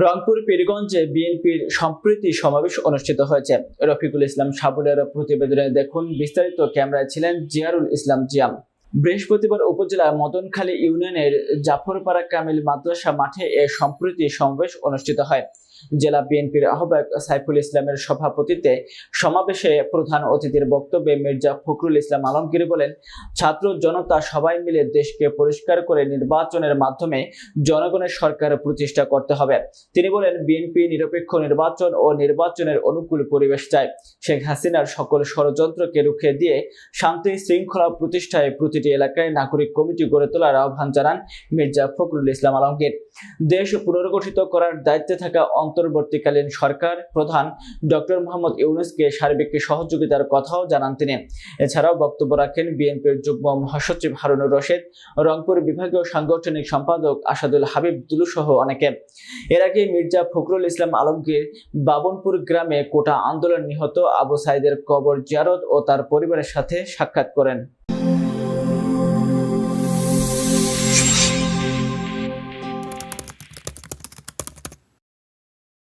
রংপুর, পীরগঞ্জে বিএনপির সম্প্রীতি সমাবেশ অনুষ্ঠিত হয়েছে। রফিকুল ইসলাম সাবুলের প্রতিবেদনে দেখুন বিস্তারিত। ক্যামেরায় ছিলেন জিয়ারুল ইসলাম জিয়াম। বৃহস্পতিবার উপজেলার মদনখালী ইউনিয়নের জাফরপাড়া কামিল মাদ্রাসা মাঠে এ সম্প্রীতি সমাবেশ অনুষ্ঠিত হয়। জেলা বিএনপির আহ্বায়ক সাইফুল ইসলামের সভাপতিত্বে সমাবেশে প্রধান অতিথির বক্তব্যে মির্জা ফখরুল ইসলাম আলমগীর বলেন, ছাত্র জনতা সবাই মিলে দেশকে পরিষ্কার করে নির্বাচনের মাধ্যমে জনগণের সরকার প্রতিষ্ঠা করতে হবে। তিনি বলেন, বিএনপি নিরপেক্ষ নির্বাচন ও নির্বাচনের অনুকূল পরিবেশ চায়। শেখ হাসিনার সকল ষড়যন্ত্রকে রুখে দিয়ে শান্তি শৃঙ্খলা প্রতিষ্ঠায় প্রতিটি এলাকায় নাগরিক কমিটি গড়ে তোলার আহ্বান জানান মির্জা ফখরুল ইসলাম আলমগীর। দেশ পুনর্গঠিত করার দায়িত্বে থাকা অন্তর্বর্তীকালীন সরকার প্রধান ডক্টর মোহাম্মদ ইউনুসকে সার্বিক সহযোগিতার কথাও জানান তিনি। এছাড়াও বক্তব্য রাখেন বিএনপির যুগ্ম মহাসচিব হারুনুর রশিদ, রংপুর বিভাগীয় সাংগঠনিক সম্পাদক আসাদুল হাবিব দুলু সহ অনেকে। এর আগে মির্জা ফখরুল ইসলাম আলমগীর বাবনপুর গ্রামে কোটা আন্দোলন নিহত আবু সাইদের কবর জিয়ারত ও তার পরিবারের সাথে সাক্ষাৎ করেন।